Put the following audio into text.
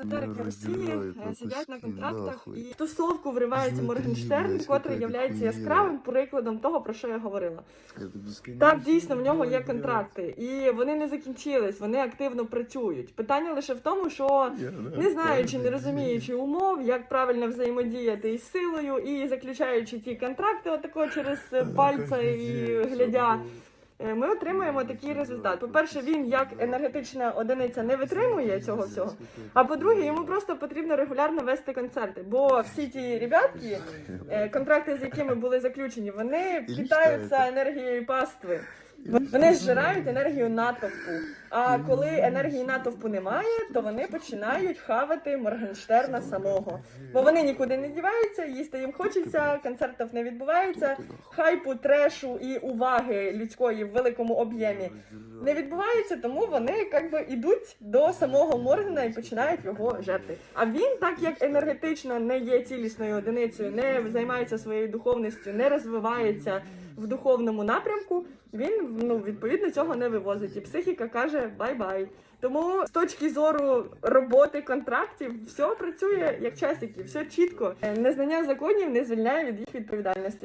езотерики Росії е, сидять на контрактах і в тусовку вривається Моргенштерн, котрий охуєнно. яскравим прикладом того, про що я говорила. Так, дійсно, в нього є контракти, і вони не закінчились, вони активно працюють. Питання лише в тому, що не знаючи, не розуміючи умов, як правильно взаємодіяти із силою, і заключаючи ті контракти, отако через е, пальця і глядя. Е, Ми отримуємо такий результат. По-перше, він як енергетична одиниця не витримує цього всього. А по-друге, йому просто потрібно регулярно вести концерти. Бо всі ті ребятки, е, контракти з якими були заключені, вони питаються енергією пастви. Вони зжирають енергію натовпу. А коли енергії натовпу немає, то вони починають хавати Моргенштерна самого. Бо вони нікуди не діваються, їсти їм хочеться, концертів не відбувається, хайпу, трешу і уваги людської в великому об'ємі не відбувається, тому вони якби ідуть до самого Моргена і починають його жерти. А він, так як енергетично не є цілісною одиницею, не займається своєю духовністю, не розвивається в духовному напрямку, він ну відповідно цього не вивозить. І психіка каже бай-бай. Тому з точки зору роботи контрактів все працює як часики, все чітко. Незнання законів не звільняє від їх відповідальності.